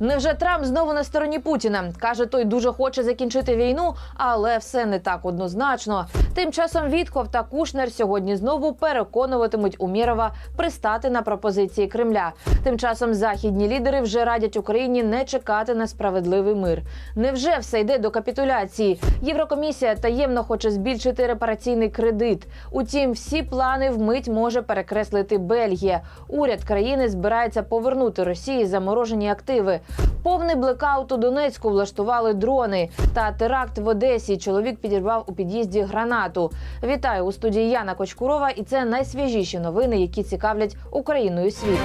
Невже Трамп знову на стороні Путіна? каже, той дуже хоче закінчити війну, але все не так однозначно. Тим часом Вітков та Кушнер сьогодні знову переконуватимуть Умєрова пристати на пропозиції Кремля. Тим часом західні лідери вже радять Україні не чекати на справедливий мир. Невже все йде до капітуляції? Єврокомісія таємно хоче збільшити репараційний кредит. Утім, всі плани вмить може перекреслити Бельгія. Уряд країни збирається повернути Росії заморожені активи. Повний блекаут у Донецьку влаштували дрони. Та теракт в Одесі чоловік підірвав у під'їзді гранату. Вітаю у студії Яна Кочкурова, і це найсвіжіші новини, які цікавлять Україною світ.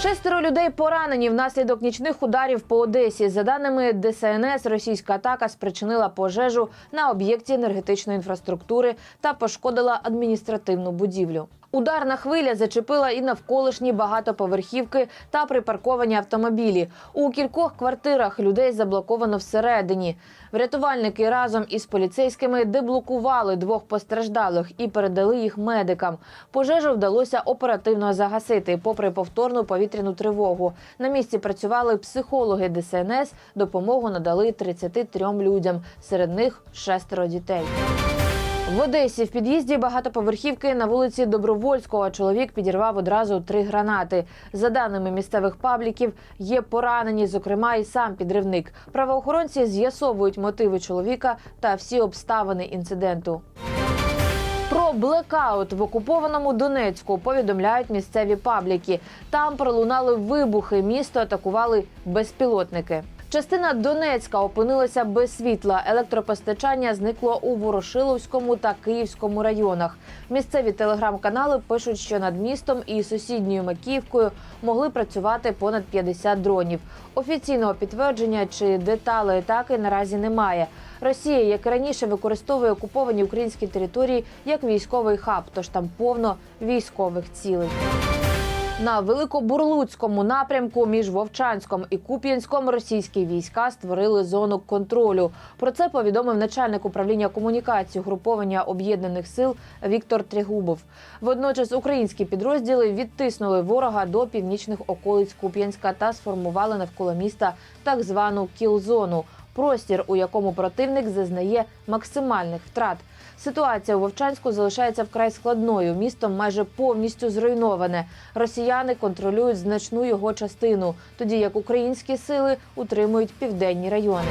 Шестеро людей поранені внаслідок нічних ударів по Одесі. За даними ДСНС, російська атака спричинила пожежу на об'єкті енергетичної інфраструктури та пошкодила адміністративну будівлю. Ударна хвиля зачепила і навколишні багатоповерхівки та припарковані автомобілі. У кількох квартирах людей заблоковано всередині. Врятувальники разом із поліцейськими деблокували двох постраждалих і передали їх медикам. Пожежу вдалося оперативно загасити, попри повторну повітряну тривогу. На місці працювали психологи ДСНС. Допомогу надали 33 людям. Серед них шестеро дітей. В Одесі в під'їзді багатоповерхівки на вулиці Добровольського чоловік підірвав одразу три гранати. За даними місцевих пабліків, є поранені, зокрема, і сам підривник. Правоохоронці з'ясовують мотиви чоловіка та всі обставини інциденту. Про блекаут в окупованому Донецьку повідомляють місцеві пабліки. Там пролунали вибухи. Місто атакували безпілотники. Частина Донецька опинилася без світла. Електропостачання зникло у Ворошиловському та Київському районах. Місцеві телеграм-канали пишуть, що над містом і сусідньою Макіївкою могли працювати понад 50 дронів. Офіційного підтвердження чи деталей атаки наразі немає. Росія, як і раніше, використовує окуповані українські території як військовий хаб, тож там повно військових цілей. На великобурлуцькому напрямку між Вовчанськом і Куп'янськом російські війська створили зону контролю. Про це повідомив начальник управління комунікації угруповання об'єднаних сил Віктор Трегубов. Водночас українські підрозділи відтиснули ворога до північних околиць Куп'янська та сформували навколо міста так звану кіл-зону – простір, у якому противник зазнає максимальних втрат. Ситуація у Вовчанську залишається вкрай складною. Місто майже повністю зруйноване. Росіяни контролюють значну його частину, тоді як українські сили утримують південні райони.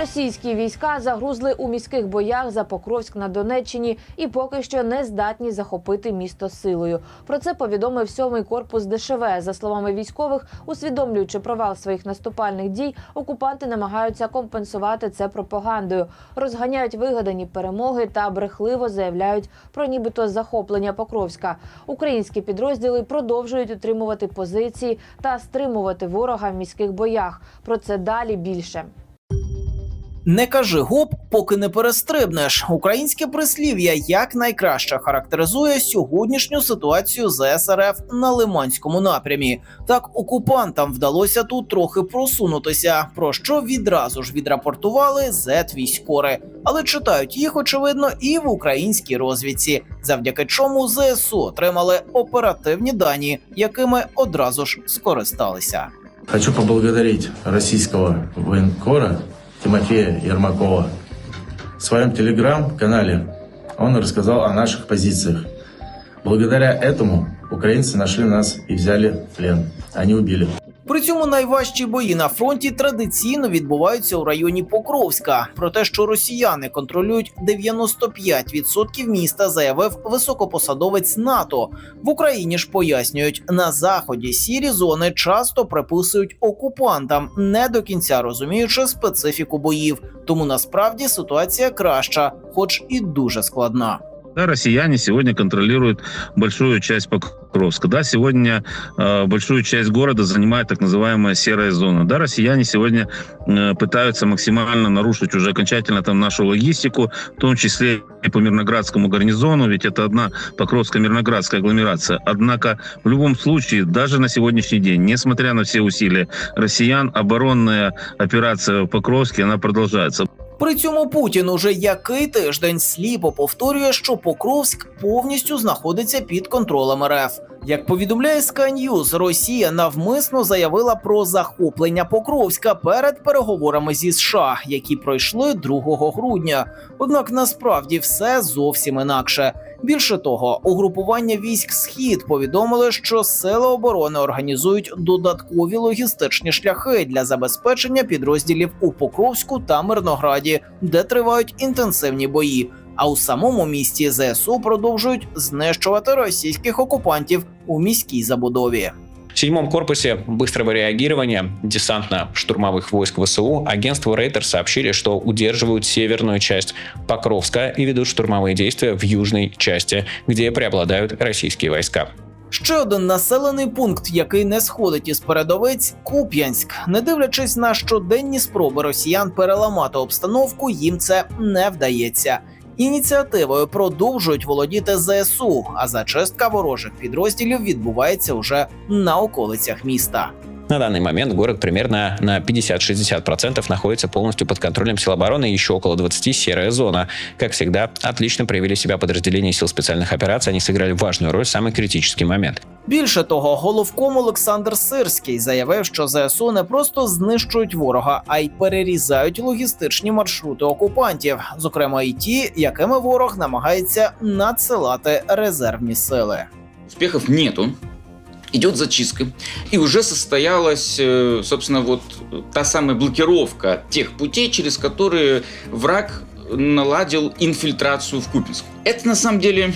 Російські війська загрузли у міських боях за Покровськ на Донеччині і поки що не здатні захопити місто силою. Про це повідомив сьомий корпус ДШВ. За словами військових, усвідомлюючи провал своїх наступальних дій, окупанти намагаються компенсувати це пропагандою, розганяють вигадані перемоги та брехливо заявляють про нібито захоплення Покровська. Українські підрозділи продовжують утримувати позиції та стримувати ворога в міських боях. Про це далі більше. Не кажи гоп, поки не перестрибнеш. Українське прислів'я якнайкраще характеризує сьогоднішню ситуацію з СРФ на Лиманському напрямі. Так окупантам вдалося тут трохи просунутися, про що відразу ж відрапортували зет військори. Але читають їх очевидно і в українській розвідці, завдяки чому ЗСУ отримали оперативні дані, якими одразу ж скористалися. Хочу поблагодарить российского военкора Тимофея Ермакова. В своем телеграм-канале он рассказал о наших позициях. Благодаря этому украинцы нашли нас и взяли в плен. Они убили. При цьому найважчі бої на фронті традиційно відбуваються у районі Покровська. Про те, що росіяни контролюють 95% міста, заявив високопосадовець НАТО. В Україні ж пояснюють, на заході сірі зони часто приписують окупантам, не до кінця розуміючи специфіку боїв. Тому насправді ситуація краща, хоч і дуже складна. Да, россияне сегодня контролируют большую часть Покровска. Да, сегодня э, большую часть города занимает так называемая серая зона. Да, россияне сегодня э, пытаются максимально нарушить уже окончательно там нашу логистику, в том числе и по Мирноградскому гарнизону, ведь это одна Покровско-Мирноградская агломерация. Однако в любом случае, даже на сегодняшний день, несмотря на все усилия россиян, оборонная операция в Покровске, она продолжается. При цьому Путін уже який тиждень сліпо повторює, що Покровськ повністю знаходиться під контролем РФ. Як повідомляє Sky News, Росія навмисно заявила про захоплення Покровська перед переговорами зі США, які пройшли 2 грудня. Однак насправді все зовсім інакше. Більше того, угрупування військ Схід повідомили, що сили оборони організують додаткові логістичні шляхи для забезпечення підрозділів у Покровську та Мирнограді, де тривають інтенсивні бої. А у самому місті ЗСУ продовжують знищувати російських окупантів у міській забудові. В седьмом корпусе быстрого реагирования десантно-штурмовых войск ВСУ агентству Рейтер сообщили, что удерживают северную часть Покровска и ведут штурмовые действия в южной части, где преобладают российские войска. Ще один населений пункт, який не сходить із передовиць Куп'янськ. Не дивлячись на щоденні спроби росіян переламати обстановку, їм це не вдається. Ініціативою продовжують володіти ЗСУ, а зачистка ворожих підрозділів відбувається уже на околицях міста. На данный момент город примерно на 50-60% находится полностью под контролем сил обороны, еще около 20 серая зона. Как всегда, отлично проявили себя подразделения сил специальных операций, они сыграли важную роль в самый критический момент. Більше того, головком Олександр Сирський заявив, що ЗСУ не просто знищують ворога, а й перерізають логістичні маршрути окупантів, зокрема і ті, якими ворог намагається надсилати резервні сили. успехов нету. Идет зачистка. И уже состоялась, э, собственно, вот та самая блокировка тех путей, через которые враг наладил инфильтрацию в Купинск. Это на самом деле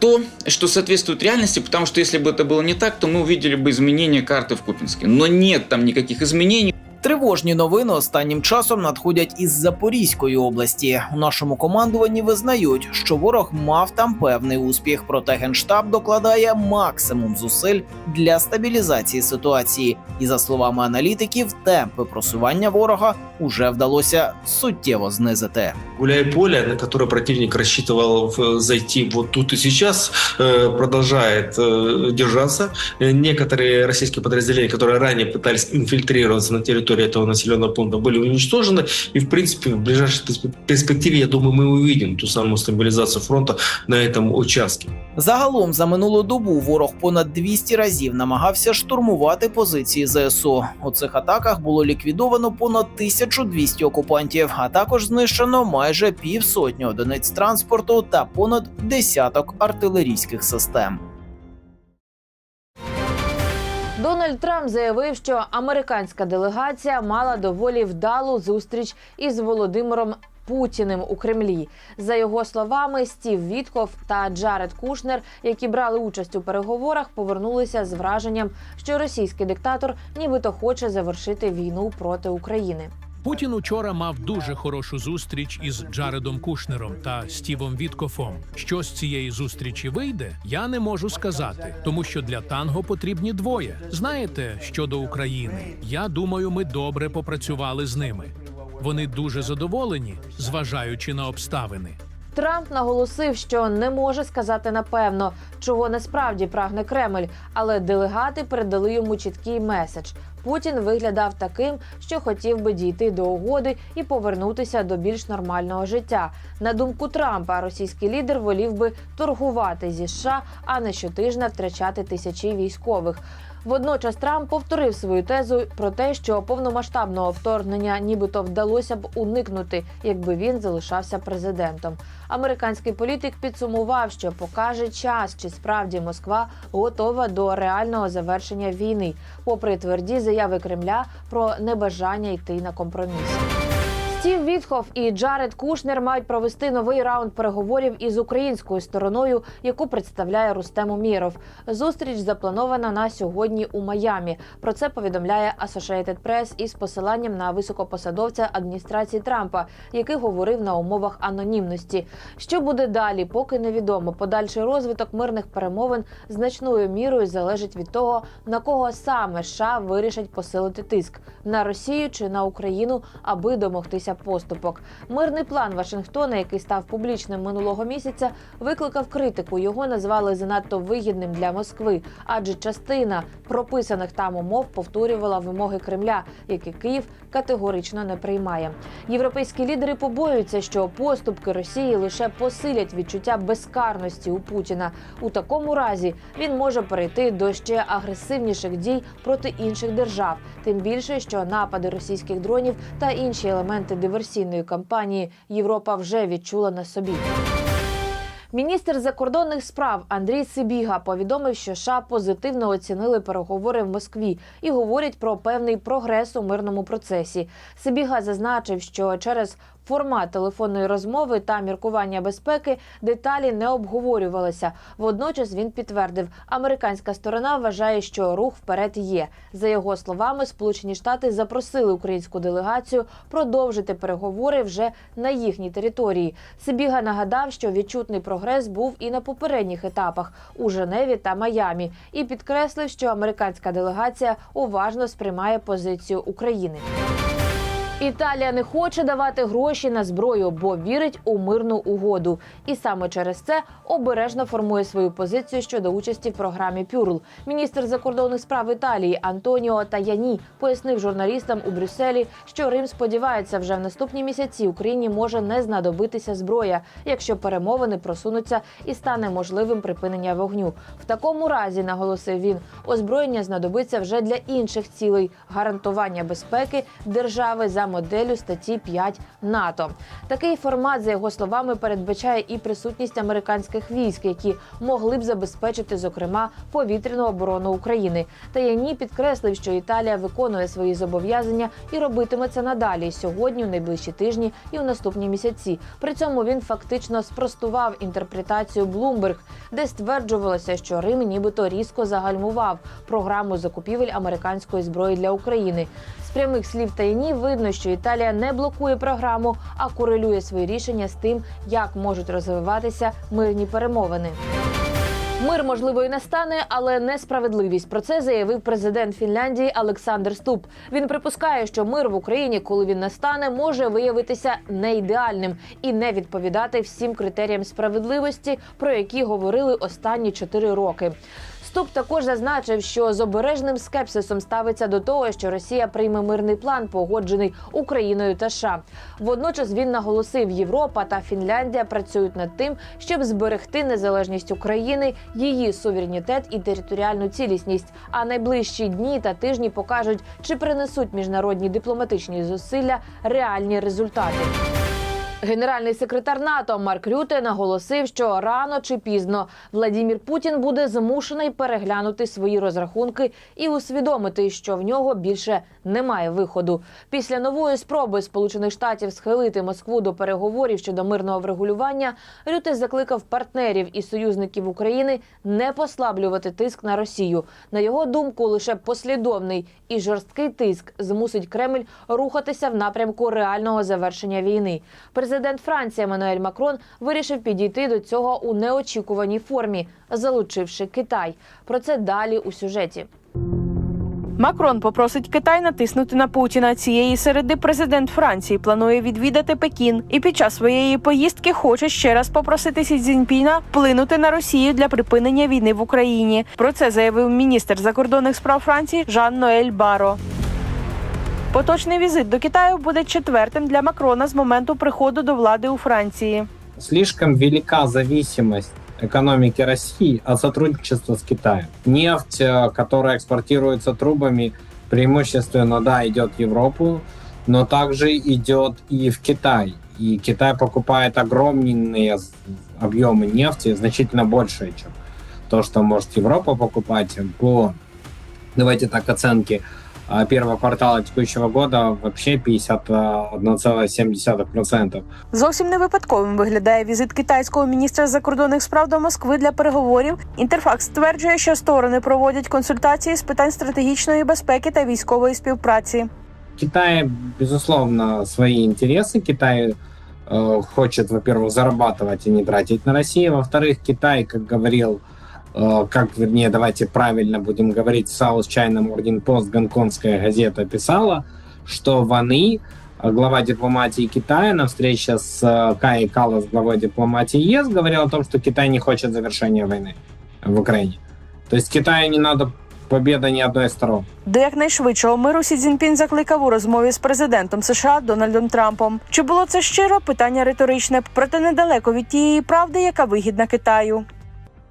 то, что соответствует реальности, потому что если бы это было не так, то мы увидели бы изменения карты в Купинске. Но нет там никаких изменений. Тривожні новини останнім часом надходять із Запорізької області. У нашому командуванні визнають, що ворог мав там певний успіх, проте генштаб докладає максимум зусиль для стабілізації ситуації. І за словами аналітиків, темпи просування ворога уже вдалося суттєво знизити. Гуляй-поле, на которое противник рассчитывал в- зайти вот тут и сейчас, э, продолжает э, держаться. Э, Некоторые российские подразделения, которые ранее пытались инфильтрироваться на территории этого населенного пункта, были уничтожены. И, в принципе, в ближайшей перспе- перспективе, я думаю, мы увидим ту самую стабилизацию фронта на этом участке. Загалом за минулу добу ворог понад 200 разів намагався штурмувати позиції ЗСУ. У цих атаках було ліквідовано понад 1200 окупантів, а також знищено майже півсотні одиниць транспорту та понад десяток артилерійських систем. Дональд Трамп заявив, що американська делегація мала доволі вдалу зустріч із Володимиром. Путіним у Кремлі за його словами, Стів Вітков та Джаред Кушнер, які брали участь у переговорах, повернулися з враженням, що російський диктатор нібито хоче завершити війну проти України. Путін учора мав дуже хорошу зустріч із Джаредом Кушнером та Стівом Віткофом. Що з цієї зустрічі вийде, я не можу сказати, тому що для танго потрібні двоє. Знаєте, щодо України, я думаю, ми добре попрацювали з ними. Вони дуже задоволені, зважаючи на обставини. Трамп наголосив, що не може сказати напевно, чого насправді прагне Кремль, але делегати передали йому чіткий меседж. Путін виглядав таким, що хотів би дійти до угоди і повернутися до більш нормального життя. На думку Трампа, російський лідер волів би торгувати зі США, а не щотижня втрачати тисячі військових. Водночас Трамп повторив свою тезу про те, що повномасштабного вторгнення нібито вдалося б уникнути, якби він залишався президентом. Американський політик підсумував, що покаже час, чи справді Москва готова до реального завершення війни, попри тверді заяви Кремля про небажання йти на компроміс. Стів Вітхоф і Джаред Кушнер мають провести новий раунд переговорів із українською стороною, яку представляє Рустем Уміров. Зустріч запланована на сьогодні у Майамі. Про це повідомляє Associated Press із посиланням на високопосадовця адміністрації Трампа, який говорив на умовах анонімності. Що буде далі, поки невідомо. Подальший розвиток мирних перемовин значною мірою залежить від того, на кого саме США вирішать посилити тиск на Росію чи на Україну, аби домогтися добитися поступок. Мирний план Вашингтона, який став публічним минулого місяця, викликав критику. Його назвали занадто вигідним для Москви, адже частина прописаних там умов повторювала вимоги Кремля, які Київ категорично не приймає. Європейські лідери побоюються, що поступки Росії лише посилять відчуття безкарності у Путіна. У такому разі він може перейти до ще агресивніших дій проти інших держав, тим більше, що напади російських дронів та інші елементи диверсійної кампанії Європа вже відчула на собі. Міністр закордонних справ Андрій Сибіга повідомив, що США позитивно оцінили переговори в Москві і говорять про певний прогрес у мирному процесі. Сибіга зазначив, що через формат телефонної розмови та міркування безпеки деталі не обговорювалися. Водночас він підтвердив, американська сторона вважає, що рух вперед є. За його словами, Сполучені Штати запросили українську делегацію продовжити переговори вже на їхній території. Сибіга нагадав, що відчутний прогрес був і на попередніх етапах у Женеві та Майамі, і підкреслив, що американська делегація уважно сприймає позицію України. Італія не хоче давати гроші на зброю, бо вірить у мирну угоду, і саме через це обережно формує свою позицію щодо участі в програмі Пюрл. Міністр закордонних справ Італії Антоніо Таяні пояснив журналістам у Брюсселі, що Рим сподівається, вже в наступні місяці Україні може не знадобитися зброя, якщо перемовини просунуться і стане можливим припинення вогню. В такому разі, наголосив він, озброєння знадобиться вже для інших цілей гарантування безпеки держави за моделлю статті 5 НАТО. Такий формат, за його словами, передбачає і присутність американських військ, які могли б забезпечити, зокрема, повітряну оборону України. Таяні підкреслив, що Італія виконує свої зобов'язання і робитиме це надалі сьогодні, у найближчі тижні і у наступні місяці. При цьому він фактично спростував інтерпретацію Bloomberg, де стверджувалося, що Рим нібито різко загальмував програму закупівель американської зброї для України. Прямих слів Тайні видно, що Італія не блокує програму, а корелює свої рішення з тим, як можуть розвиватися мирні перемовини. Мир можливо і не стане, але несправедливість. Про це заявив президент Фінляндії Олександр Ступ. Він припускає, що мир в Україні, коли він настане, може виявитися не ідеальним і не відповідати всім критеріям справедливості, про які говорили останні чотири роки. Ступ також зазначив, що з обережним скепсисом ставиться до того, що Росія прийме мирний план, погоджений Україною та США. Водночас він наголосив, Європа та Фінляндія працюють над тим, щоб зберегти незалежність України, її суверенітет і територіальну цілісність. А найближчі дні та тижні покажуть, чи принесуть міжнародні дипломатичні зусилля реальні результати. Генеральний секретар НАТО Марк Рюте наголосив, що рано чи пізно Владімір Путін буде змушений переглянути свої розрахунки і усвідомити, що в нього більше немає виходу. Після нової спроби Сполучених Штатів схилити Москву до переговорів щодо мирного врегулювання, Рюте закликав партнерів і союзників України не послаблювати тиск на Росію. На його думку, лише послідовний і жорсткий тиск змусить Кремль рухатися в напрямку реального завершення війни. Президент Франції Еммануель Макрон вирішив підійти до цього у неочікуваній формі, залучивши Китай. Про це далі у сюжеті. Макрон попросить Китай натиснути на Путіна. Цієї середи президент Франції планує відвідати Пекін і під час своєї поїздки хоче ще раз попросити Сі Цзіньпіна вплинути на Росію для припинення війни в Україні. Про це заявив міністр закордонних справ Франції Жан Ноель Баро. Поточний візит до Китаю буде четвертим для Макрона з моменту приходу до влади у Франції. слишком велика зависимость экономики России от сотрудничества с Китаем. Нефть, э, которая экспортируется трубами, преимущественно, да, идет в Европу, но также идет и в Китай. И Китай покупает огромные з- объемы нефти, значительно больше, чем то, что может Европа покупать по, давайте так, оценки а, первого квартала текущего года вообще 51,7%. Зовсім не випадковим виглядає візит китайського міністра закордонних справ до Москви для переговорів. Інтерфакс стверджує, що сторони проводять консультації з питань стратегічної безпеки та військової співпраці. Китай, безусловно, свои интересы. Китай э, хочет, во-первых, зарабатывать и не тратить на Россию. Во-вторых, Китай, как говорил, э, как, вернее, давайте правильно будем говорить, South China Morning Post, гонконгская газета писала, что вони э, глава дипломатии Китая на встрече с э, Каей Каллас, главой дипломатии ЕС, говорил о том, что Китай не хочет завершения войны в Украине. То есть Китаю не надо победа ни одной из сторон. До якнайшвидшого миру Сі Цзіньпін закликав у розмові з президентом США Дональдом Трампом. Чи було це щиро? Питання риторичне, проте недалеко від тієї правди, яка вигідна Китаю.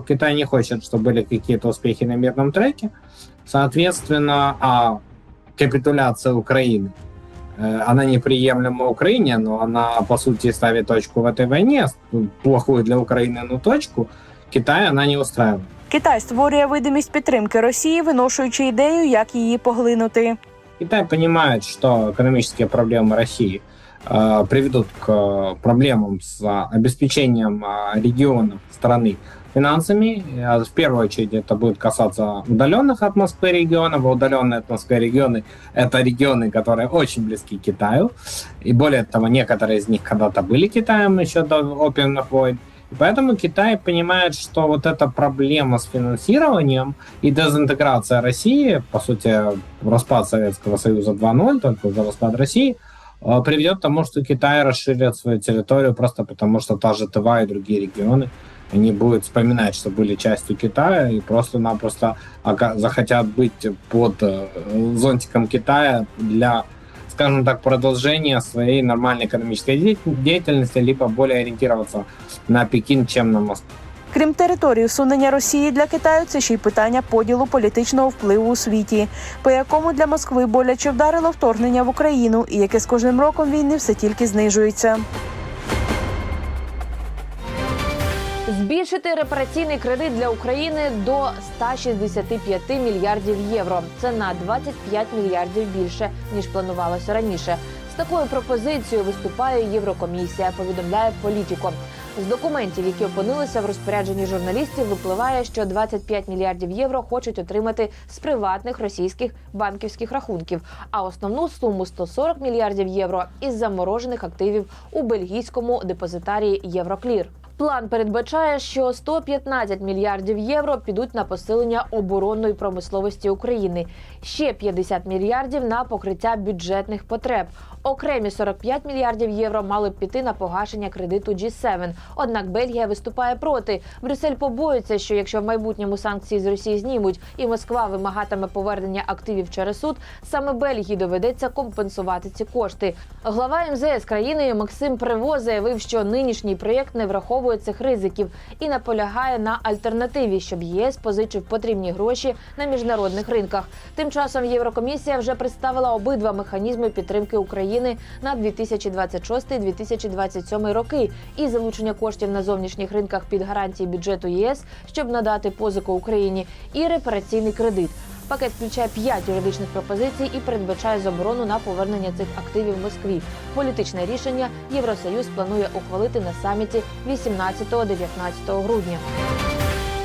Китай не хочет, чтобы были какие-то успехи на мирном треке. Соответственно, а капитуляция Украины, э, она неприемлема Украине, но она, по сути, ставит точку в этой войне, плохую для Украины, но точку, Китай она не устраивает. Китай створює видимість підтримки Росії, виношуючи ідею, як її поглинути. Китай понимает, что экономические проблемы России э, приведут к э, проблемам с э, обеспечением э, регионов страны финансами. А В первую очередь это будет касаться удаленных от Москвы регионов. А удаленные от Москвы регионы – это регионы, которые очень близки к Китаю. И более того, некоторые из них когда-то были Китаем еще до опиумных войн. И поэтому Китай понимает, что вот эта проблема с финансированием и дезинтеграция России, по сути, распад Советского Союза 2.0, только уже распад России, э, приведет к тому, что Китай расширит свою территорию просто потому, что та же Тыва и другие регионы они будут вспоминать, что были частью Китая и просто-напросто ока- захотят быть под э, зонтиком Китая для, скажем так, продолжения своей нормальной экономической де- деятельности, либо более ориентироваться на Пекин, чем на Москву. Крім території усунення Росії для Китаю, це ще й питання поділу політичного впливу у світі, по якому для Москви боляче вдарило вторгнення в Україну, і яке з кожним роком війни все тільки знижується. Збільшити репараційний кредит для України до 165 мільярдів євро. Це на 25 мільярдів більше ніж планувалося раніше. З такою пропозицією виступає Єврокомісія. Повідомляє Політіко. З документів, які опинилися в розпорядженні журналістів, випливає, що 25 мільярдів євро хочуть отримати з приватних російських банківських рахунків, а основну суму 140 мільярдів євро із заморожених активів у бельгійському депозитарії Євроклір. План передбачає, що 115 мільярдів євро підуть на посилення оборонної промисловості України, ще 50 мільярдів на покриття бюджетних потреб. Окремі 45 мільярдів євро мали б піти на погашення кредиту G7. Однак Бельгія виступає проти. Брюссель побоюється, що якщо в майбутньому санкції з Росії знімуть і Москва вимагатиме повернення активів через суд, саме Бельгії доведеться компенсувати ці кошти. Глава МЗС країни Максим Приво заявив, що нинішній проєкт не враховує цих ризиків і наполягає на альтернативі, щоб єС позичив потрібні гроші на міжнародних ринках. Тим часом Єврокомісія вже представила обидва механізми підтримки України на 2026-2027 роки і залучення коштів на зовнішніх ринках під гарантії бюджету ЄС, щоб надати позику Україні, і репараційний кредит. Пакет включає п'ять юридичних пропозицій і передбачає заборону на повернення цих активів Москві. Політичне рішення Євросоюз планує ухвалити на саміті 18-19 грудня.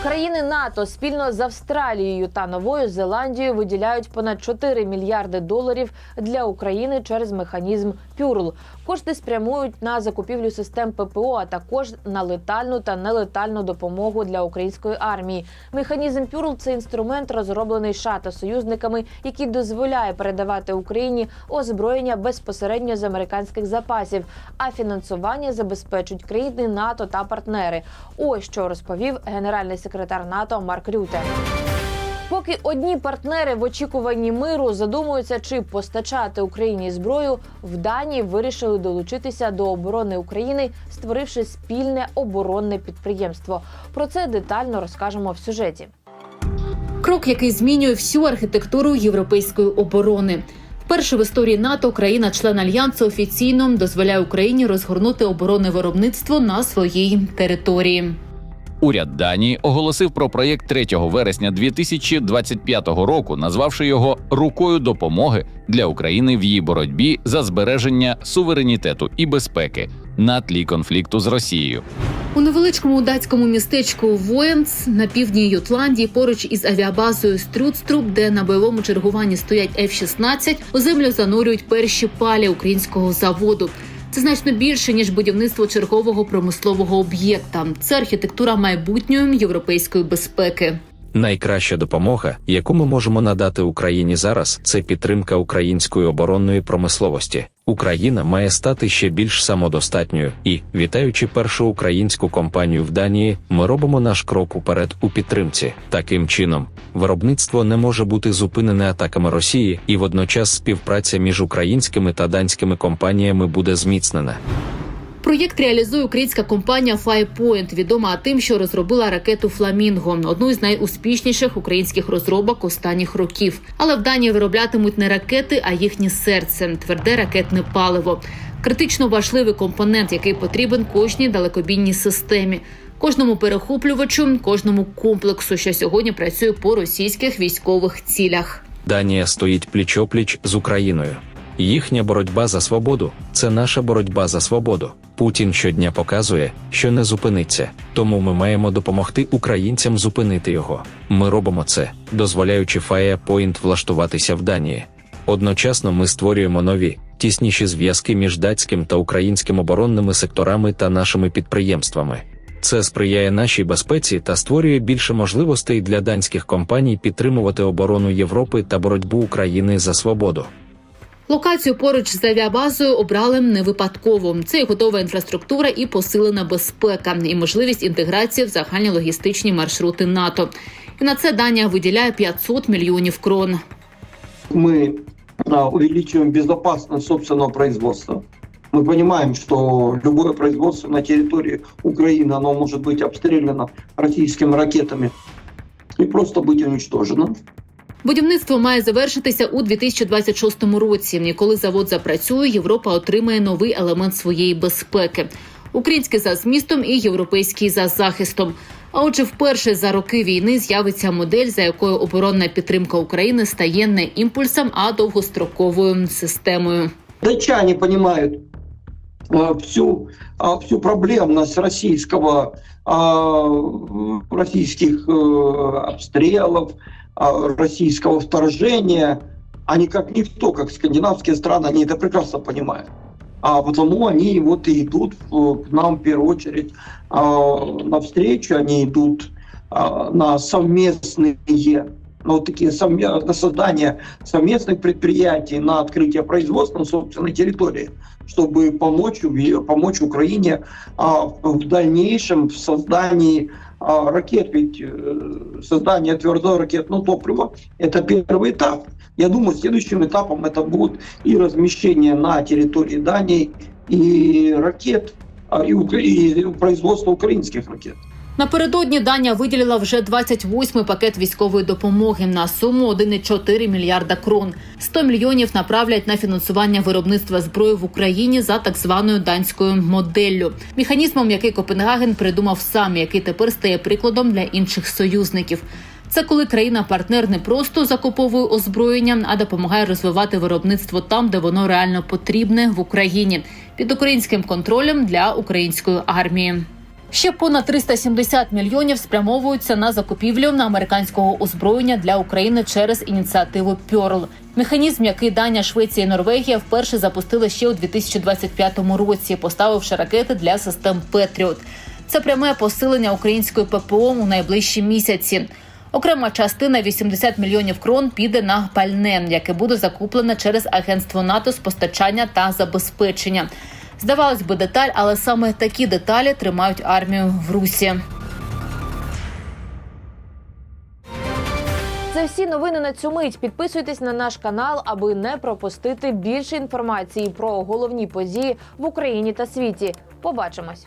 Країни НАТО спільно з Австралією та Новою Зеландією виділяють понад 4 мільярди доларів для України через механізм Пюрл. Кошти спрямують на закупівлю систем ППО, а також на летальну та нелетальну допомогу для української армії. Механізм Пюрл це інструмент, розроблений США та союзниками, який дозволяє передавати Україні озброєння безпосередньо з американських запасів. А фінансування забезпечують країни НАТО та партнери. Ось що розповів генеральний секретар НАТО Марк Рюте. Поки одні партнери в очікуванні миру задумуються, чи постачати Україні зброю, в Данії вирішили долучитися до оборони України, створивши спільне оборонне підприємство. Про це детально розкажемо в сюжеті. Крок, який змінює всю архітектуру європейської оборони. Вперше в історії НАТО країна-член альянсу офіційно дозволяє Україні розгорнути оборонне виробництво на своїй території. Уряд Данії оголосив про проєкт 3 вересня 2025 року, назвавши його рукою допомоги для України в її боротьбі за збереження суверенітету і безпеки на тлі конфлікту з Росією. У невеличкому датському містечку Воєнц на півдні Ютландії, поруч із авіабазою Стрюцтруп, де на бойовому чергуванні стоять F-16, у землю занурюють перші палі українського заводу. Це значно більше ніж будівництво чергового промислового об'єкта. Це архітектура майбутньої європейської безпеки. Найкраща допомога, яку ми можемо надати Україні зараз, це підтримка української оборонної промисловості. Україна має стати ще більш самодостатньою, і, вітаючи першу українську компанію в Данії, ми робимо наш крок уперед у підтримці. Таким чином, виробництво не може бути зупинене атаками Росії, і водночас співпраця між українськими та данськими компаніями буде зміцнена. Проєкт реалізує українська компанія Firepoint, відома тим, що розробила ракету Фламінго, одну із найуспішніших українських розробок останніх років. Але в Данії вироблятимуть не ракети, а їхнє серце тверде ракетне паливо. Критично важливий компонент, який потрібен кожній далекобійній системі, кожному перехоплювачу, кожному комплексу, що сьогодні працює по російських військових цілях. Данія стоїть пліч-опліч з Україною. Їхня боротьба за свободу це наша боротьба за свободу. Путін щодня показує, що не зупиниться, тому ми маємо допомогти українцям зупинити його. Ми робимо це, дозволяючи Fire Point влаштуватися в Данії. Одночасно ми створюємо нові, тісніші зв'язки між датським та українським оборонними секторами та нашими підприємствами. Це сприяє нашій безпеці та створює більше можливостей для данських компаній підтримувати оборону Європи та боротьбу України за свободу. Локацію поруч з авіабазою обрали не випадково. Це і готова інфраструктура, і посилена безпека, і можливість інтеграції в загальні логістичні маршрути НАТО. І на це Данія виділяє 500 мільйонів крон. мы а, увеличиваем безопасность собственного производства. Мы понимаем, что любое производство на территории Украины, оно может быть обстреляно российскими ракетами и просто быть уничтожено. Будівництво має завершитися у 2026 році. І коли завод запрацює, Європа отримає новий елемент своєї безпеки: український за змістом і європейський за захистом. А отже, вперше за роки війни з'явиться модель, за якою оборонна підтримка України стає не імпульсом, а довгостроковою системою. Датчане понимают а, всю, всю проблемность российских э, обстрелов, а, российского вторжения. Они как никто, как скандинавские страны, они это прекрасно понимают. А потому они вот и идут к нам в первую очередь а, навстречу, они идут а, на совместные ну, такие совме- на создание совместных предприятий, на открытие производства на собственной территории, чтобы помочь, помочь Украине а, в дальнейшем в создании а, ракет. Ведь э, создание твердого ракетного топлива – это первый этап. Я думаю, следующим этапом это будет и размещение на территории Дании и ракет, а, и, укра- и производство украинских ракет. Напередодні Данія виділила вже 28-й пакет військової допомоги на суму 1,4 мільярда крон. 100 мільйонів направлять на фінансування виробництва зброї в Україні за так званою данською моделлю, механізмом, який Копенгаген придумав сам, який тепер стає прикладом для інших союзників. Це коли країна-партнер не просто закуповує озброєння, а допомагає розвивати виробництво там, де воно реально потрібне в Україні, під українським контролем для української армії. Ще понад 370 мільйонів спрямовуються на закупівлю на американського озброєння для України через ініціативу Пьорл. Механізм, який Данія, Швеція і Норвегія вперше запустили ще у 2025 році, поставивши ракети для систем Петріот. Це пряме посилення української ППО у найближчі місяці. Окрема частина 80 мільйонів крон піде на пальне, яке буде закуплене через агентство НАТО з постачання та забезпечення. Здавалось би, деталь, але саме такі деталі тримають армію в русі. Це всі новини на цю мить. Підписуйтесь на наш канал, аби не пропустити більше інформації про головні події в Україні та світі. Побачимось.